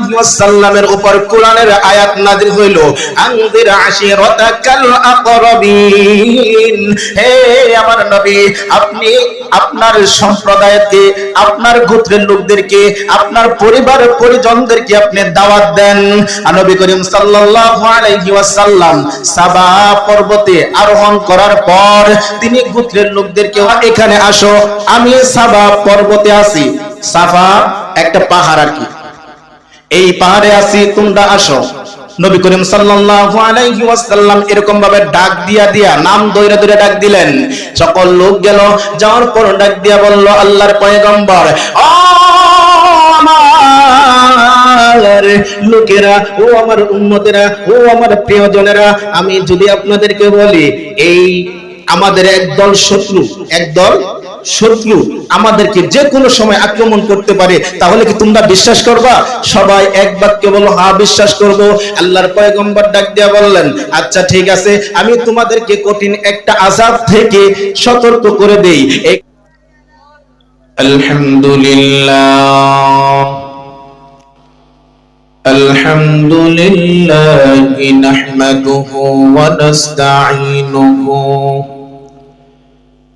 দাওয়াত দেন। নবী করিম সাবা পর্বতে আরোহণ করার পর তিনি গোত্রের লোকদেরকে, এখানে আসো, আমি সাবা পর্বতে আছি। সাফা একটা পাহাড় আর কি। এই পাহাড়ে আছি, তোমরা আসো। নবী করিম সাল্লাল্লাহু আলাইহি ওয়াসাল্লাম এরকম ভাবে ডাক দিয়া দিয়া, নাম দইরা দইরা ডাক দিলেন। সকল লোক গেল, যাওয়ার পর ডাক দিয়া বলল, আল্লাহর পয়গম্বর, ও আমার লোকেরা, ও আমার উম্মতেরা, ও আমার প্রিয়জনেরা, আমি যদি আপনাদেরকে বলি, এই আমাদের একদল শত্রু, একদল শত্রু আমাদেরকে যে কোনো সময় আক্রমণ করতে পারে তাহলে কি তোমরা বিশ্বাস করবা সবাই এক বাক্যে বলো হ্যাঁ বিশ্বাস করব আল্লাহর পয়গম্বর ডাক দিয়া বললেন আচ্ছা ঠিক আছে আমি তোমাদেরকে কঠিন একটা আযাব থেকে সতর্ক করে দেই এই আলহামদুলিল্লাহ الحمد لله نحمده ونستعينه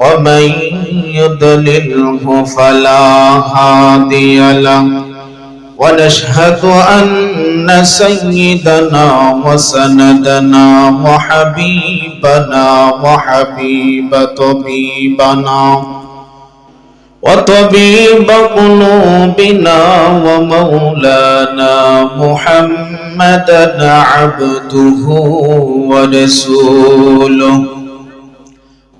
ومن يضلله فلا هادي له. ونشهد أن سيدنا وسندنا وحبيبنا وحبيب طبيبنا وطبيب قلوبنا ومولانا محمدا عبده ورسوله.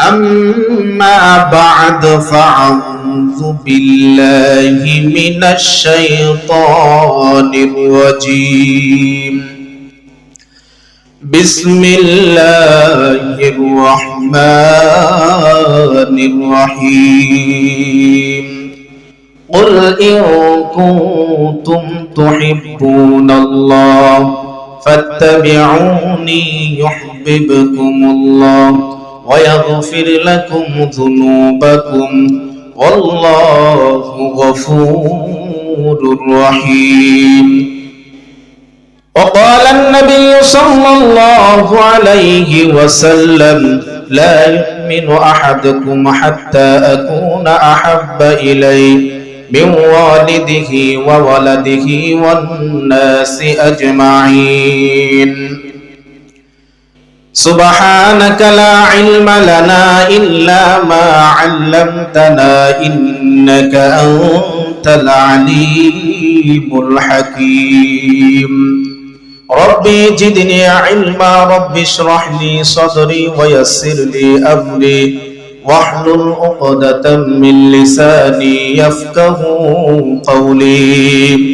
أما بعد فأعوذ بالله من الشيطان الرجيم. بسم الله الرحمن الرحيم. قل إن كنتم تحبون الله فاتبعوني يحببكم الله. ويغفر لكم ذنوبكم والله غفور رحيم. وقال النبي صلى الله عليه وسلم لا يؤمن أحدكم حتى أكون أحب إليه من والده وولده والناس أجمعين. سبحانك لا علم لنا إلا ما علمتنا إنك أنت العليم الحكيم. ربي زدني علما رب اشرح لي صدري ويسر لي أمري. واحلل عقدة من لساني يفقه قولي.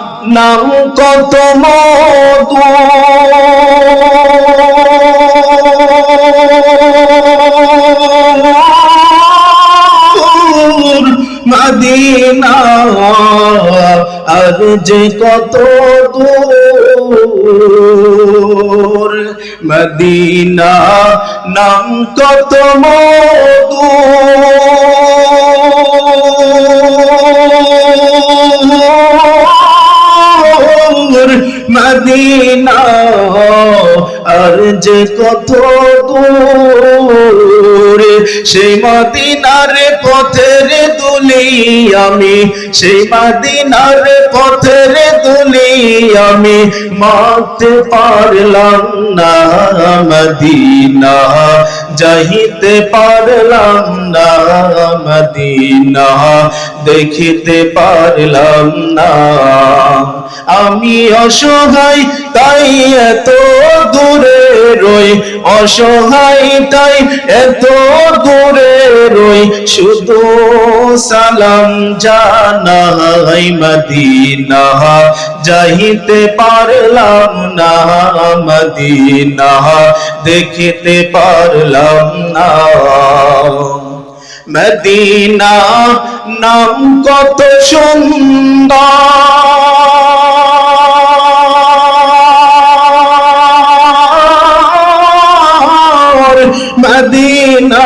নাম কত মধু। মদিনা আর যে কত দূর। মদিনা নাম কত মধুর মদিনা, আর যে কত দূর, সেই মদিনার পথের দুলি আমি, সেই মদিনার পথের দুলি আমি মারতে পারলাম না মদিনা। যাইতে পারলাম না মদিনা, দেখিতে পারলাম না। আমি অসহায়, তাই এত দূরে রই। অসহায়, তাই এত দূরে রই। শুধু সালাম জানাই মদিনা। যাইতে পারলাম না মদিনা দেখিতে পারলাম না। মদিনা নাম কত সুন্দর। মদিনা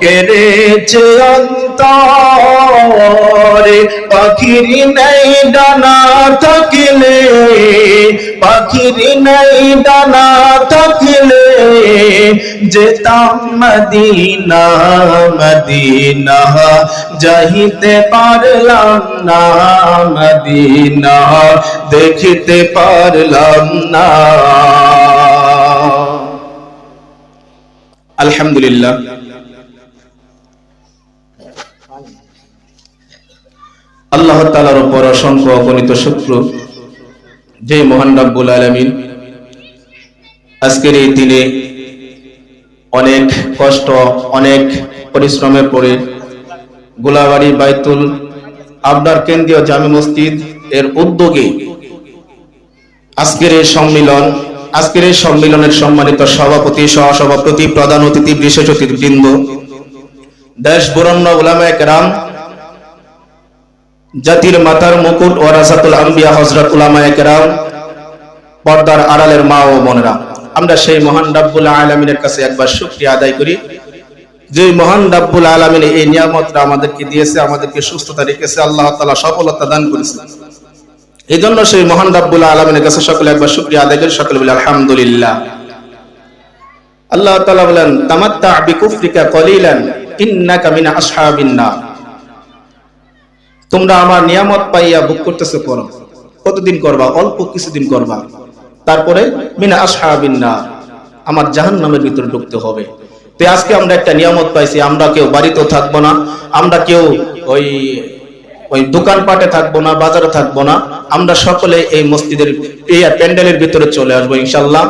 কেড়েছে অন্তরে। পাখির নেই ডানা থাকলে, পাখির নেই ডানা থাকলে যেতাম মদিনা মদিনা। যাইতে পারলাম না মদিনা, দেখিতে পারলাম না। আলহামদুলিল্লাহ। আল্লাহ তালার উপর অসংখ্য অগণিত শুক্র। যে মহান রাব্বুল আলমিন আজকের এই দিনে অনেক কষ্ট, অনেক পরিশ্রমের পরে গোলাবাড়ি বাইতুল আবদার কেন্দ্রীয় জামে মসজিদ এর উদ্যোগে আজকের এই সম্মিলন আজকের এই সম্মিলনের সম্মানিত সভাপতি, সহসভাপতি, প্রধান অতিথি, বিশেষ অতিথিবৃন্দ, দেশ বরণ্য উলামায়ে কেরাম জাতির মাতার মুকুট ও রাসাতুল আম্বিয়া হজরত উলামায়ে কেরাম পর্দার আড়ালের মা ও বোনেরা, আমরা সেই মহান রাব্বুল আলামিনের কাছে একবার শুকরিয়া আদায় করি। যে মহান রাব্বুল আলামিন এই নিয়ামতটা আমাদেরকে দিয়েছে, আমাদেরকে সুস্থতা রেখেছে, আল্লাহ তালা সফলতা দান করেছে এই জন্য সেই মহান রাব্বুল আলমিনের কাছে সকলে একবার শুক্রিয়া আদায় করি। সকলে বলে, আলহামদুলিল্লাহ। আল্লাহ তাআলা বলেন, তামাত্তা বিকুফরিকা কলিলান, ইন্নাকা মিন আসহাবিন নার। তোমরা আমার নিয়ামত পাইয়া ভোগ করতেছো করো কতদিন করবা? অল্প কিছুদিন করবা। তারপরে, মিনা আসহাবিন নার। আমার জাহান্নামের ভিতরে ঢুকতে হবে। তো আজকে আমরা একটা নিয়ামত পাইছি, আমরা কেউ বাড়িতেও থাকব না, আমরা কেউ ওই ওই দোকানপাটে থাকব না, বাজারে থাকব না, আমরা সকলে এই মসজিদের প্যান্ডেলের ভিতরে চলে আসব ইনশাল্লাহ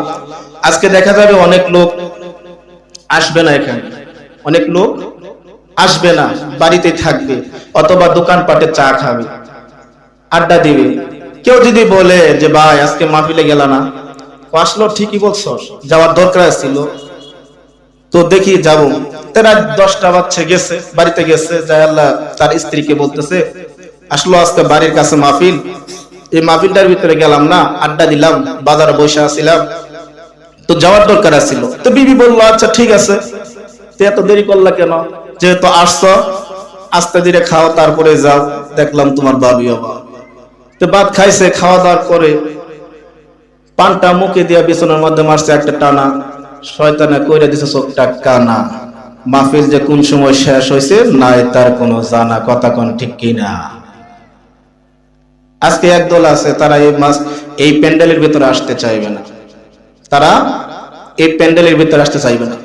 আজকে দেখা যাবে অনেক লোক আসবে না এখানে। অনেক লোক আসবে না, বাড়িতে থাকবে, অথবা দোকানপাটে চা খাবে, আড্ডা দিবে। কেউ যদি বলে যে, ভাই, আজকে মাহফিলে গেল না। আসলো, ঠিকই বলছ, যাওয়ার দরকার ছিল। তো দেখি যাব। তারা দশটা বাচ্চা গেছে, বাড়িতে গেছে, যাই আল্লাহ তার স্ত্রীকে বলতেছে আসলো আজকে বাড়ির কাছে মাহফিল। এই মাহফিলটার ভিতরে গেলাম না, আড্ডা দিলাম, বাজারে বসে আসছিলাম তো যাওয়ার দরকার ছিল তো বিবি বলল আচ্ছা ঠিক আছে। তো এত দেরি করলা কেন? যেহেতু আসছো, আস্তে ধীরে খাও, তারপরে যাও। দেখলাম তোমার বাবি অবা তো ভাত খাইছে, খাওয়া দাওয়ার পরে পানটা মুখে দিয়া বিছানার মধ্যে মারছে একটা টানা। শয়তানে কইরা দিছে, চোখটা কানা। মাহফিল যে কোন সময় শেষ হয়েছে নাই তার কোনো জানা। কথা কোন ঠিক কিনা? আজকে একদল আছে, তারা এই মাস এই প্যান্ডেলের ভিতরে আসতে চাইবে না। তারা এই প্যান্ডেলের ভিতরে আসতে চাইবে না।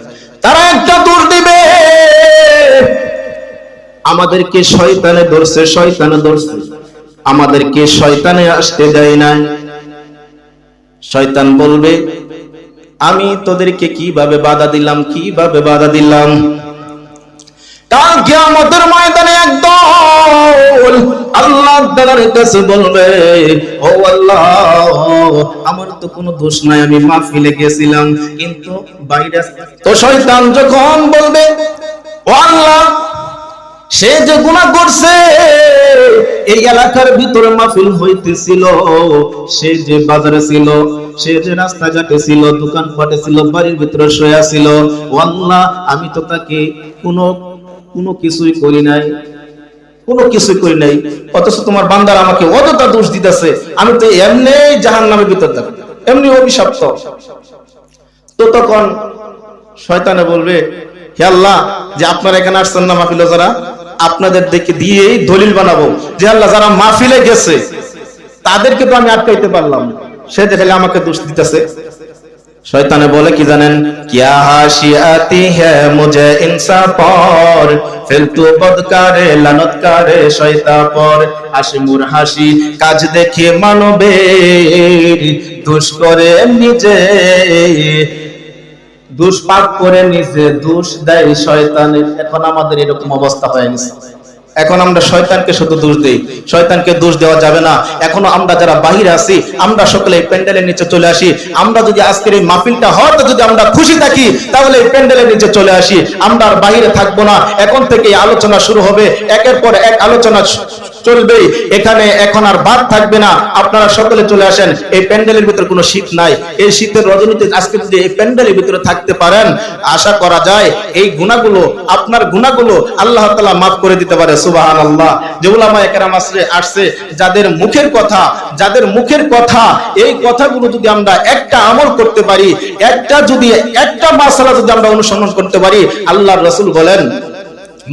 তারা একটা দূর দিবে। আমাদেরকে শয়তানে ধরছে শয়তানে ধরছে। আমাদেরকে শয়তানে আসতে দেয় নাই। শয়তান বলবে, আমি তোদেরকে কীভাবে বাধা দিলাম, কীভাবে বাধা দিলাম? কাল কিয়ামতের ময়দানে একদল আল্লাহ তাআলার কাছে বলবে, ও আল্লাহ, আমার তো কোনো দোষ নাই, আমি গেছিলাম কিন্তু বাইরে তো শয়তান যখন বলবে, ও আল্লাহ, সে যে গুনাহ করছে, এই এলাকার ভিতরে মাহফিল হইতেছিল, সে যে বাজারে ছিল, সে যে রাস্তাঘাটে ছিল, দোকানপাটে ছিল, বাড়ির ভিতরে শুয়ে ছিল, ও আল্লাহ, আমি তো তাকে কোনো কোনো কিছুই করি নাই। কোনো কিছুই করি নাই। অথচ তোমার বান্দার আমাকে অযথা দোষ দিতেছে। আমি তো এমনি জাহান নামের ভিতর থাকি। এমনি অভিশপ্ত। তো তখন শয়তানে বলবে, হে আল্লাহ, যে আপনারা এখানে আসছেন না মাহফিলে যারা, আপনাদের দেখে দিয়েই দলিল বানাবো। যে আল্লাহ যারা মাহফিলে গেছে, তাদেরকে তো আমি আটকাইতে পারলাম। সে দেখলে আমাকে দোষ দিতেছে। শয়তানে বলে কি জানেন? হাসি আতি ইনসা পর ফেলতু বদকারে লানতকারে শয়তা পর। হাসি মুর হাসি, কাজ দেখে মানবের দুষ করে নিজে। দুষ পাপ করে নিজে, দোষ দেয় শয়তানের। এখন আমাদের এরকম অবস্থা হয়ে এখন আমরা শয়তানকে শুধু দোষ দেই। শয়তানকে দোষ দেওয়া যাবে না। এখনও আমরা যারা বাহিরে আছি, আমরা সকলে প্যান্ডেলের নিচে চলে আসি। আমরা যদি আজকের এই মাহফিলটা হয়তো যদি আমরা খুশি থাকি, তাহলে এই প্যান্ডেলের নিচে চলে আসি। আমরা আর বাহিরে থাকব না। এখন থেকে আলোচনা শুরু হবে। একের পর এক আলোচনা চলবেই। এখানে এখন আর বাদ থাকবে না। আপনারা সকলে চলে আসেন। এই প্যান্ডেলের ভিতরে কোনো শীত নাই। এই শীতের রজনীতে আজকে যদি এই প্যান্ডেলের ভিতরে থাকতে পারেন, আশা করা যায় এই গুণাগুলো, আপনার গুণাগুলো আল্লাহ তাআলা মাফ করে দিতে পারে। সুবাহান আল্লাহ যে উলামা একরাম আসরে আসছে, যাদের মুখের কথা, যাদের মুখের কথা, এই কথাগুলো যদি আমরা একটা আমল করতে পারি, একটা যদি, একটা মাসালা যদি আমরা অনুসরণ করতে পারি আল্লাহ রসুল বলেন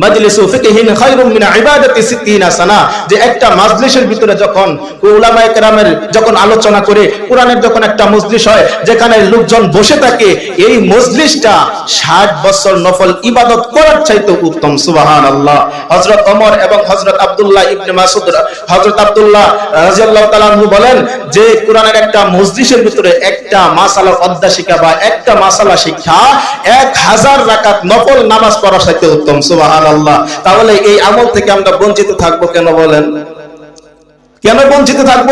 মাজলিসু ফিকহিন খায়রুম মিন ইবাদাতি 60 সানা। যে একটা মাজলিসের ভিতরে যখন উলামায়ে কেরামের যখন আলোচনা করে, কোরআনের যখন একটা মজলিস হয়, যেখানে লোকজন বসে থাকে, এই মজলিসটা 60 বছর নফল ইবাদত করার চাইতে উত্তম, সুবহানাল্লাহ। হযরত ওমর এবং হযরত আব্দুল্লাহ ইবনে মাসউদ হযরত আব্দুল্লাহ রাদিয়াল্লাহু তাআলা বলেন যে, কোরআনের একটা মজলিসের ভিতরে একটা মাসালা শিক্ষা বা একটা মাসালা শিক্ষা 1000 রাকাত নফল নামাজ পড়ার চাইতে উত্তম সুবহান আল্লাহ তাহলে এই আমল থেকে আমরা বঞ্চিত থাকব কেন বলেন? কেন বঞ্চিত থাকব?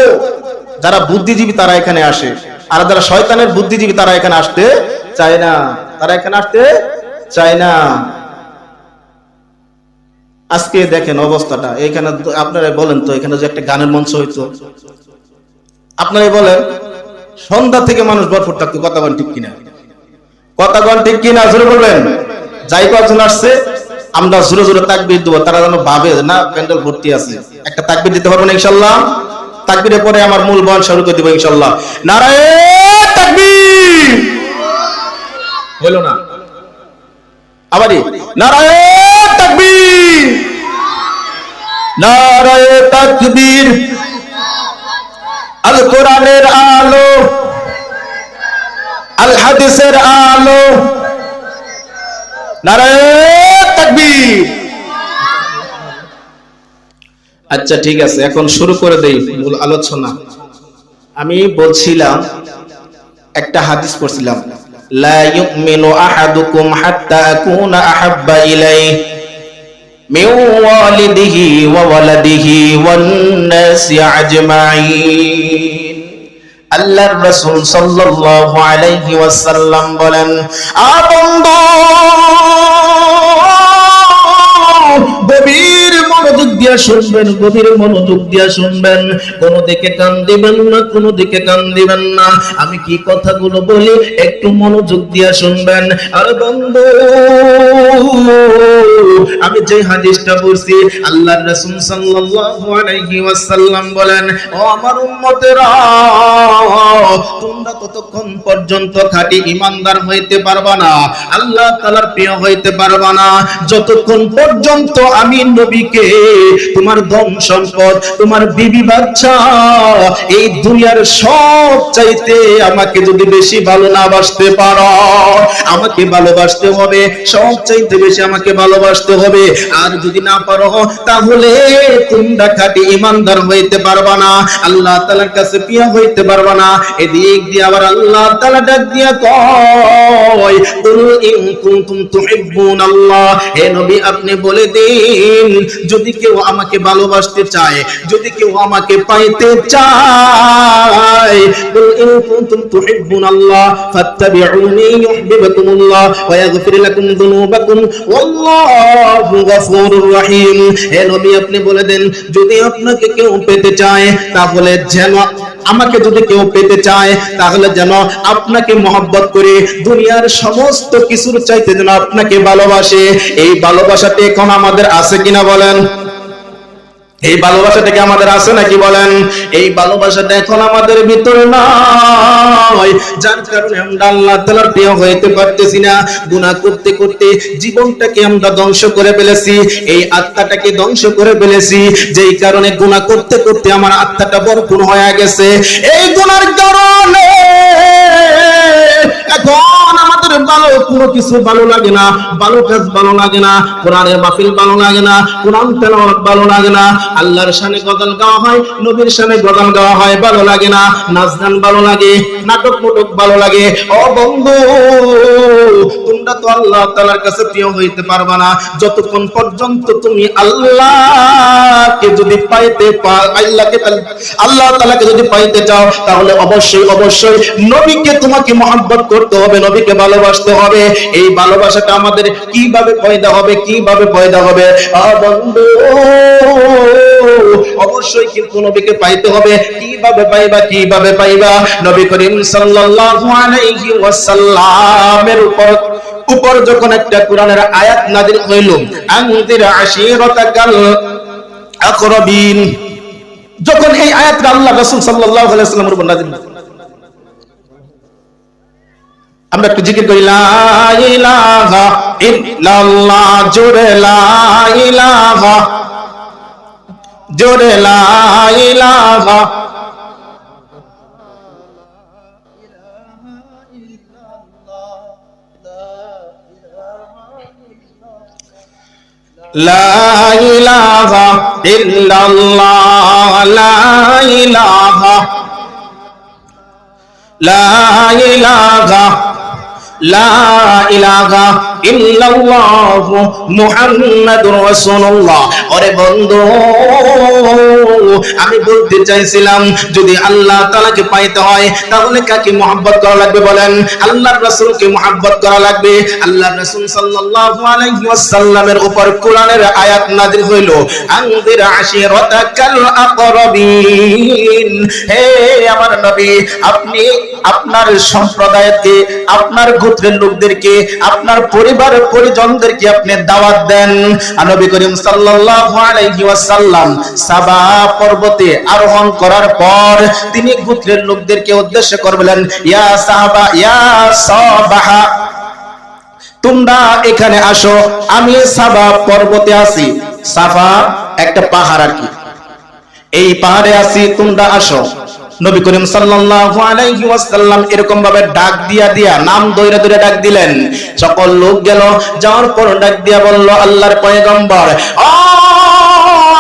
যারা বুদ্ধিজীবী তারা এখানে আসে। আর যারা শয়তানের বুদ্ধিজীবী তারা এখানে আসতে চায় না। তারা এখানে আসতে চায় না। আজকে দেখেন অবস্থাটা। এখানে আপনারা বলেন তো, এখানে যে একটা গানের মঞ্চ হইতো। আপনারাই বলেন, সন্ধ্যা থেকে মানুষ ভরপুর থাকতো। কথা বলেন ঠিক কিনা? কথা বলেন ঠিক কিনা? জোরে বলবেন। যাই কয়েকজন আসছে আমরা জোরে জোরে তাকবির দেবো তারা যেন ভাবে না প্যান্ডেল ভর্তি আছে। একটা তাকবির দিতে পারবেন ইনশাল্লাহ? তাকবিরের পরে আমার মূল বয়ান শুরু করে দিব ইনশাল্লাহ। নারায়ণ তাকবীর! হলো না। আবারই নারায়ণ তাকবীর! নারায়ণ তাকবীর! আল কোরআনের আলো আল হাদিসের আলো। নারায়ণ আচ্ছা ঠিক আছে, এখন শুরু করে দেই মূল আলোচনা। আমি বলছিলাম, একটা হাদিস পড়ছিলাম। লা ইউমিনু আহাদুকুম হাত্তা আকুনা আহাব্বা ইলাইহি মিন ওয়ালিদিহি ওয়া ওয়ালাদিহি ওয়ান আজমাইন। আল্লাহর রাসূল সাল্লাল্লাহু আলাইহি ওয়াসাল্লাম বলেন, আ বন্ধু দিয়া শুনবেন, গভীর মনোযোগ দিয়া শুনবেন। কোন দিকে কান দিবেন না, কোন দিকে কান দিবেন না। আমি কি কথাগুলো বলি? একটু মনোযোগ দিয়া শুনবেন। আর বন্ধু, আমি যে হাদিসটা বলছি আল্লাহর রাসূল সাল্লাল্লাহু আলাইহি ওয়াসাল্লাম বলেন, ও আমার উম্মতেরা, তোমরা ততক্ষণ পর্যন্ত খাঁটি ইমানদার হইতে পারবা না? আল্লাহ তাআলার প্রিয় হইতে পারবা না। যতক্ষণ পর্যন্ত আমি নবীকে তোমার ধন সম্পদ, তোমার বিবি বাচ্চা, এই দুনিয়ার সব চাইতে আমাকে যদি বেশি ভালো না বাসতে পারো, আমাকে ভালোবাসতে হবে সব চাইতে বেশি আমাকে ভালোবাসতে হবে। আর যদি না পারো, তাহলে তোমরা খাঁটি ইমানদার হইতে পারবা না, আল্লাহ তাআলার কাছে প্রিয় হইতে পারবা না। এদিক দিয়ে আবার আল্লাহ তাআলা ডাক দিয়া কয়, কুল তুহিব্বুনাল্লাহ। হে নবী, আপনি বলে দিন, যদি কেউ আমাকে ভালোবাসতে চায়, যদি কেউ আমাকে পাইতে চায় আপনি বলে দেন, যদি আপনাকে কেউ পেতে চায়, তাহলে যেন আমাকে যদি কেউ পেতে চায়, তাহলে যেন আপনাকে মহব্বত করে দুনিয়ার সমস্ত কিছুর চাইতে যেন আপনাকে ভালোবাসে। এই ভালোবাসাটা এখন আমাদের আছে কিনা বলেন? এই ভালোবাসাটা কি আমাদের আছে নাকি বলেন? এই ভালোবাসাটা এখন আমাদের ভিতরে নয় যার কারণে আমরা আল্লাহ তাআলার প্রিয় হইতে পারতেছি না, গুনাহ করতে করতে জীবনটাকে আমরা ধ্বংস করে ফেলেছি, এই আত্মাটাকে ধ্বংস করে ফেলেছি। যেই কারণে গুনাহ করতে করতে আমার আত্মাটা বরকুন হয়ে গেছে। এই গুনার কারণে এখন আমাদের ভালো, কোনো কিছু ভালো লাগে না। ভালো কাজ ভালো লাগে না। কোরআনের মাহফিল ভালো লাগে না। কোরআন তেলাওয়াত ভালো লাগে না। আল্লাহর শানে গজল গাওয়া হয়, নবীর শানে গজল গাওয়া হয়, ভালো লাগে না। নাচ গান ভালো লাগে, নাটক মুটক ভালো লাগে। ও বন্ধু, তোমরা তো আল্লাহ তাআলার কাছে প্রিয় হইতে পারবা না। যতক্ষণ পর্যন্ত তুমি আল্লাহকে যদি পাইতে আল্লাহকে আল্লাহ তাআলাকে যদি পাইতে চাও, তাহলে অবশ্যই অবশ্যই নবীকে তোমাকে মহব্বত করতে হবে, নবীকে ভালোবাসতে হবে। এই ভালোবাসাটা আমাদের কীভাবে পয়দা হবে, কীভাবে পয়দা হবে? আ বন্ধু অবশ্যই কিন্তু নবীকে পাইতে হবে। কীভাবে পাইবা কীভাবে পাইবা? নবী করিম সাল্লাল্লাহু আলাইহি ওয়াসাল্লামের উপর উপর যখন একটা কোরআনের আয়াত নাযিল হইল আনদির আশিরাতাকাল আকরাবিন যখন এই আয়াতটা আল্লাহ রাসূল সাল্লাল্লাহু আলাইহি ওয়াসাল্লামের উপর নাযিল হইল, আমরা একটু জিকির করি লা ইলাহা ইল্লাল্লাহ জোরে লা ইলাহা জোরে লা ইলাহা لا إله إلا الله لا إله لا إله لا إله ইল্লাল্লাহ মুহাম্মাদুর রাসূলুল্লাহ। বন্ধু, আমি বলতে চাইছিলাম, যদি আল্লাহ তাআলাকে পাইতে হয়, তাহলে কাকে mohabbat করা লাগবে বলেন? আল্লাহর রাসূলকে mohabbat করা লাগবে? আল্লাহর রাসূল সাল্লাল্লাহু আলাইহি ওয়াসাল্লামের উপর কোরআনের আয়াত নাযিল হইল, আনদির আশিরাতাকাল আকরাবিন। হে আমার নবী, আপনি আপনার সম্প্রদায়কে, আপনার গোত্রের লোকদেরকে, আপনার পরি পরিবার পরিজনদেরকে আপনি দাওয়াত দেন। নবী করিম সাল্লাল্লাহু আলাইহি ওয়াসাল্লাম সাবা পর্বতে আরোহণ করার পর তিনি গোত্রের লোকদেরকে উদ্দেশ্য করে ইয়া সাহাবা, ইয়া সাবাহা, তোমরা এখানে আসো, আমি সাবা পর্বতে আছি। সাফা একটা পাহাড় আর কি। এই পাহাড়ে আছি, তোমরা আসো। নবী করিম সাল্লাল্লাহু আলাইহি ওয়াসাল্লাম এরকম ভাবে ডাক দিয়া দিয়া, নাম দইরা দইরা ডাক দিলেন। সকল লোক গেল, যাওয়ার পর ডাক দিয়া বলল, আল্লাহর পয়গম্বর, ও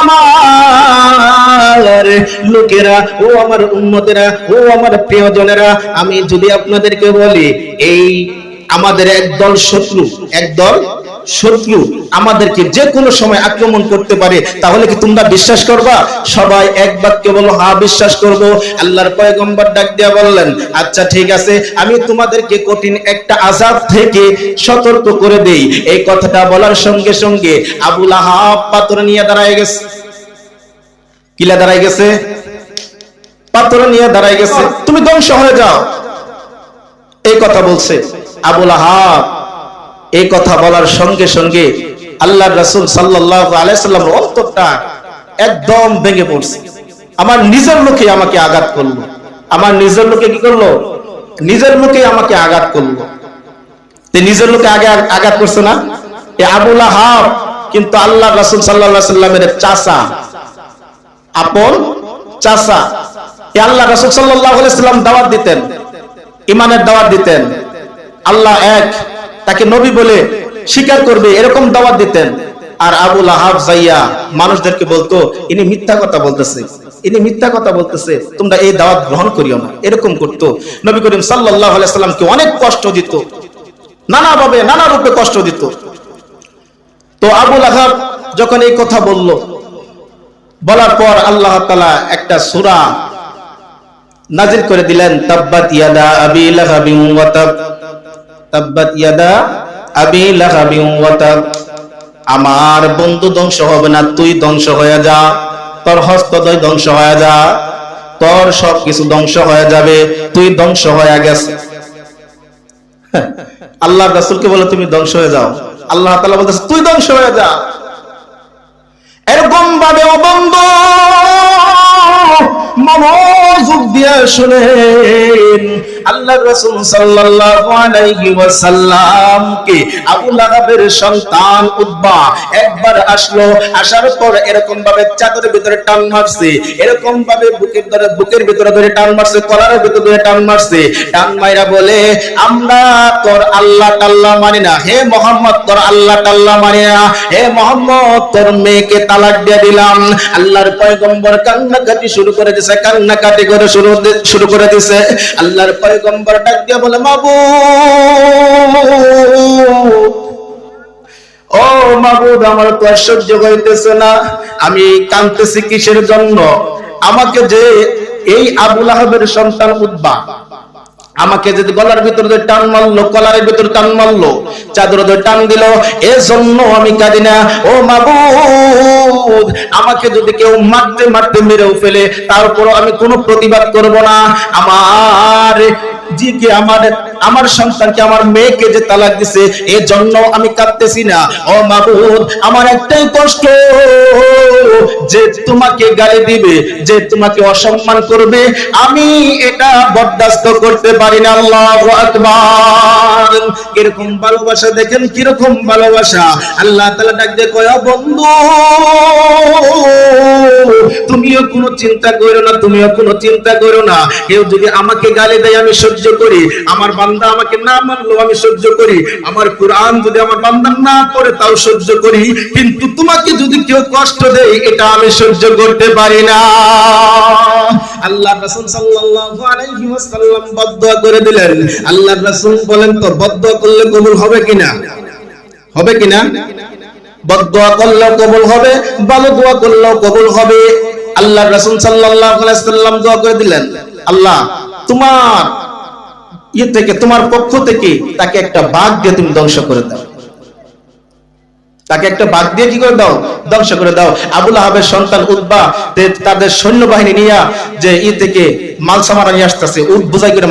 আমার লোকেরা, ও আমার উম্মতেরা, ও আমার প্রিয়জনেরা, আমি যদি আপনাদেরকে বলি, এই আমাদের একদল শত্রু, একদল শত্রু আমাদেরকে যে কোনো সময় আক্রমণ করতে পারে, তাহলে কি তোমরা বিশ্বাস করবা? সবাই এক বাক্যে বলো হ্যাঁ বিশ্বাস করব। আল্লাহর পয়গম্বর ডাক দিয়া বললেন আচ্ছা ঠিক আছে, আমি তোমাদেরকে কঠিন একটা আজাব থেকে সতর্ক করে দেই। এই কথাটা বলার সঙ্গে সঙ্গে আবুল আহাব পাথর নিয়ে দাঁড়ায় গেছে। কিলা দাঁড়ায় গেছে? পাথর নিয়ে দাঁড়ায় গেছে। তুমি ধ্বংস হয়ে যাও। এই কথা বলছে আবুল আহাব এই কথা বলার সঙ্গে সঙ্গে আল্লাহ রাসূল সাল্লাল্লাহু আলাইহি সাল্লাম অন্তরটা একদম ভেঙে পড়ছে। আমার নিজের লোকে আমাকে আঘাত করল। আমার নিজের লোকে কি করল? নিজের লোকে আমাকে আঘাত করল। নিজের লোকে আগে আঘাত করছে না? এই আবুল আহাব কিন্তু আল্লাহ রাসূল আলাইহি সাল্লামের চাচা। আপন চাচা। এ আল্লাহ রাসূল সাল্লাম দাওয়াত দিতেন। ইমানের দাওয়াত দিতেন। আল্লাহ এক তাকে নবী বলে স্বীকার করবে, এরকম দাওয়াত দিতেন। আর আবুল আহাব যাইয়া মানুষদেরকে বলতো, ইনি মিথ্যা কথা বলতেছে, ইনি মিথ্যা কথা বলতেছে, তোমরা এই দাওয়াত গ্রহণ করিও না। এরকম করতো। নবী করিম আলাইহি সাল্লামকে অনেক কষ্ট দিত, নানাভাবে, নানা রূপে কষ্ট দিত। তো আবুল আহাব যখন এই কথা বলল, বলার পর আল্লাহ তাআলা একটা সূরা নাজিল করে দিলেন, তাব্বাত ইয়াদা আবি লাহাবিন ওয়া তাব তাব্বাত ইয়াদা আবি লাহাবিন ওয়া তাব। আমার বন্ধু ধ্বংস হবে না, তুই ধ্বংস হয়ে যা, তোর হস্তদয় ধ্বংস হয়ে যা, তোর সব কিছু ধ্বংস হয়ে যাবে, তুই ধ্বংস হয়ে গেছে। আল্লাহ রাসূলকে বলে, তুমি ধ্বংস হয়ে যাও। আল্লাহ তাআলা বলতেছে, তুই ধ্বংস হয়ে যা। এরকম ভাবে অবন্ধ মনোযোগ দিয়ে শুনেন আল্লাহ রাসূল সাল্লাল্লাহু আলাইহি আবু লাহাবের সন্তান উতবা একবার আসলো, আসার পর এরকম ভাবে চাদরের ভিতরে টান মারছে এরকম ভাবে বুকের ধরে, বুকের ভিতরে ধরে টান মারছে, কলারের ভিতরে ধরে টান মারছে, টান মাইরা বলে, আমরা তোর আল্লাহ টাল্লাহ মানি না, হে মোহাম্মদ তোর আল্লাহ মানি না, হে মোহাম্মদ তোর মেয়েকে তালাক দিয়ে দিলাম। আল্লাহর পয়গম্বর কান্নাকাটি শুরু করে দিছে, কান্নাকাটি করে শুরু শুরু করে দিছে। আল্লাহর পয়গম্বর ডাক দিয়ে বলে, মাবু! ও মাবুদ আমার তো আর সহ্য হইতেছে না। আমি কাঁদতেছি কিসের জন্য? আমাকে যে এই আবুল আহাবের সন্তান উদ্বা আমাকে যদি গলার ভিতর দিয়ে টান মারলো কলারের ভিতর টান মারলো, চাদর দিয়ে টান দিল, এজন্য আমি কাঁদি না। ও মাবুদ আমাকে যদি কেউ মারতে মারতে মেরেও ফেলে, তারপরও আমি কোনো প্রতিবাদ করব না। আমার জি কি আমার আমার সন্তানকে আমার মেয়েকে যে তালাক দিছে এর জন্য আমি কাঁদতেছি না। ও মাবুদ, আমার একটাই কষ্ট, যে তোমাকে গালি দিবে, যে তোমাকে অসম্মান করবে। আমি এটা বরদাস্ত করতে পারি না, আল্লাহু আকবার। কীরকম ভালোবাসা, দেখেন কীরকম ভালোবাসা। আল্লাহ তাআলা ডাক দিয়ে কয়, "ও বন্ধু, তুমিও কোনো চিন্তা করো না, তুমিও কোনো চিন্তা করো না। কেউ যদি আমাকে গালি দেয়, আমি সহ্য করি। আমার বান্দা আমাকে না মানলো আমি সহ্য করি। আমার কোরআন যদি আমার বান্দা না পড়ে, তাও সহ্য করি। কিন্তু তোমাকে যদি কেউ কষ্ট দেয়, এটা আমি সহ্য করতে পারি না। আল্লাহ রাসূল সাল্লাল্লাহু আলাইহি ওয়াসাল্লাম বদদুয়া করে দিলেন। আল্লাহ রাসূল বলেন তো, বদদুয়া করলে কবুল হবে কিনা? হবে কিনা? বদদুয়া করলেও কবুল হবে, ভালো দোয়া করলেও কবুল হবে। আল্লাহ রাসূল সাল্লাল্লাহু আলাইহি ওয়াসাল্লাম দোয়া করে দিলেন, আল্লাহ, তোমার ইয়ে থেকে, তোমার পক্ষ থেকে তাকে একটা বাঘ দিয়ে তুমি ধ্বংস করে দাও। তাকে একটা দিয়ে কি করে দাও? ধ্বংস করে দাও। আবুল সন্তান উদ্বা তাদের সৈন্যবাহিনী নিয়ে যে ই থেকে নিয়ে আসতেছে বোঝাই করে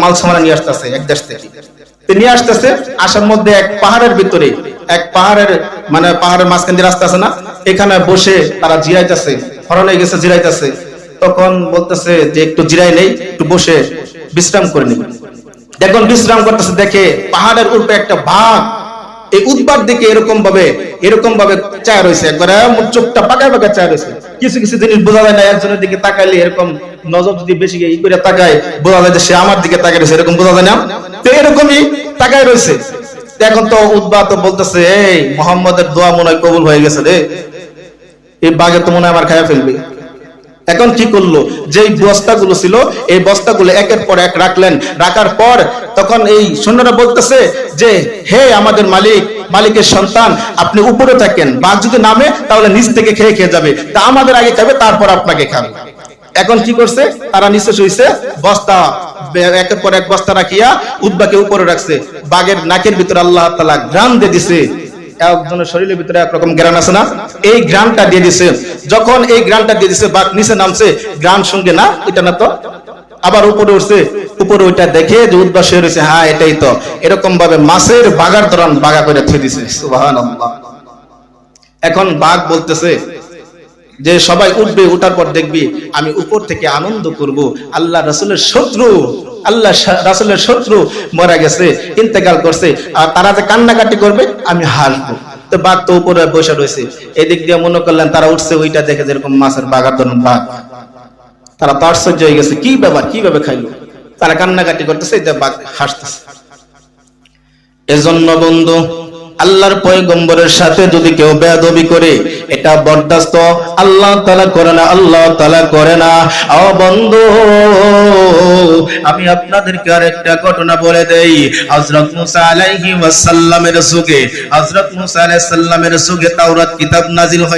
নিয়ে আসতেছে এক দেশ থেকে। নিয়ে আসতেছে, আসার মধ্যে এক পাহাড়ের ভিতরে, এক পাহাড়ের মানে পাহাড়ের মাঝখান দিয়ে রাস্তা আছে না? এখানে বসে তারা জিরাইতেছে, হরণে গেছে, জিরাইতেছে। তখন বলতেছে যে একটু জিরাই নেই, একটু বসে বিশ্রাম করে নিবে। এখন বিশ্রাম করতেছে, দেখে পাহাড়ের উপরে একটা বাঘ এই উদ্বার দিকে এরকম ভাবে এরকম ভাবে চায় রয়েছে। একবারে চোখটা পাকায় পাকায় চায় রয়েছে। কিছু কিছু জিনিস বোঝা যায় না, একজনের দিকে তাকাইলে এরকম নজর যদি বেশি ই করে তাকায়, বোঝা যায় যে সে আমার দিকে তাকায় রয়েছে, এরকম বোঝা যায় না? তো এরকমই তাকায় রয়েছে। এখন তো উদ্বা তো বলতেছে, এই, মোহাম্মদের দোয়া মনে হয় কবুল হয়ে গেছে রে। এই বাঘে তো মনে হয় আমার খায়া ফেলবে। এখন কি করল? যে বস্তাগুলো ছিল, এই বস্তাগুলো একের পর এক রাখলেন। রাখার পর তখন এই সৈন্যরা বলতেছে যে, হে আমাদের মালিক, মালিকের সন্তান, আপনি উপরে থাকেন। বাঘ যদি নামে, তাহলে নিচ থেকে খেয়ে খেয়ে যাবে। তা আমাদের আগে খাবে, তারপর আপনাকে খাবে। এখন কি করছে? তারা নিচে শুইছে বস্তা একের পর এক বস্তা রাখিয়া উদ্বাকে উপরে রাখছে। বাঘের নাকের ভিতরে আল্লাহ তালা গ্রাম দিয়ে দিছে। একজনের শরীরের ভিতরে একরকম গ্রান আছে না? এই গ্রানটা দিয়ে দিছে। যখন এই গ্রানটা দিয়ে দিছে বা নিচে নামছে গ্রান সঙ্গে না? এটা না তো? আবার উপরে উঠছে, উপরে ওইটা দেখে যে উদ্বাস হয়ে রয়েছে হ্যাঁ এটাই তো। এরকম ভাবে মাছের বাগার দরান বাগা করে থুয়ে দিছে। এখন বাঘ বলতেছে যে, সবাই উঠবে, উঠার পর দেখবি, আমি উপর থেকে আনন্দ করব। আল্লাহ রাসূলের শত্রু। আল্লাহ রাসুলের শত্রু মারা গেছে, ইন্তেকাল করছে, আর তারা যে কান্নাকাটি করবে, আমি হাসবো। তো বাঘ তো উপরে বসে রয়েছে। এদিক দিয়ে মনে করলেন তারা উঠছে, ওইটা দেখে যেরকম মাছের বাঘার ধরুন বাঘ। তারা তো আশ্চর্য হয়ে গেছে, কি ব্যাপার, কীভাবে খাইলো? তারা কান্নাকাটি করতেছে যে বাঘ হাসতেছে। এজন্য বন্ধু আল্লাহর পয়গম্বরের সাথে যদি কেউ বেয়াদবি করে, এটা বরদাস্ত। আল্লাহ তালা করে না, আল্লাহ তালা করে না। ও বন্ধু, আমি আপনাদেরকে আরেকটা ঘটনা বলে দেই। হযরত মুসা আলাইহি ওয়াসাল্লামের যুগে, হযরত মুসা আলাইহিস সালামের যুগে তাওরাত কিতাব নাজিল হয়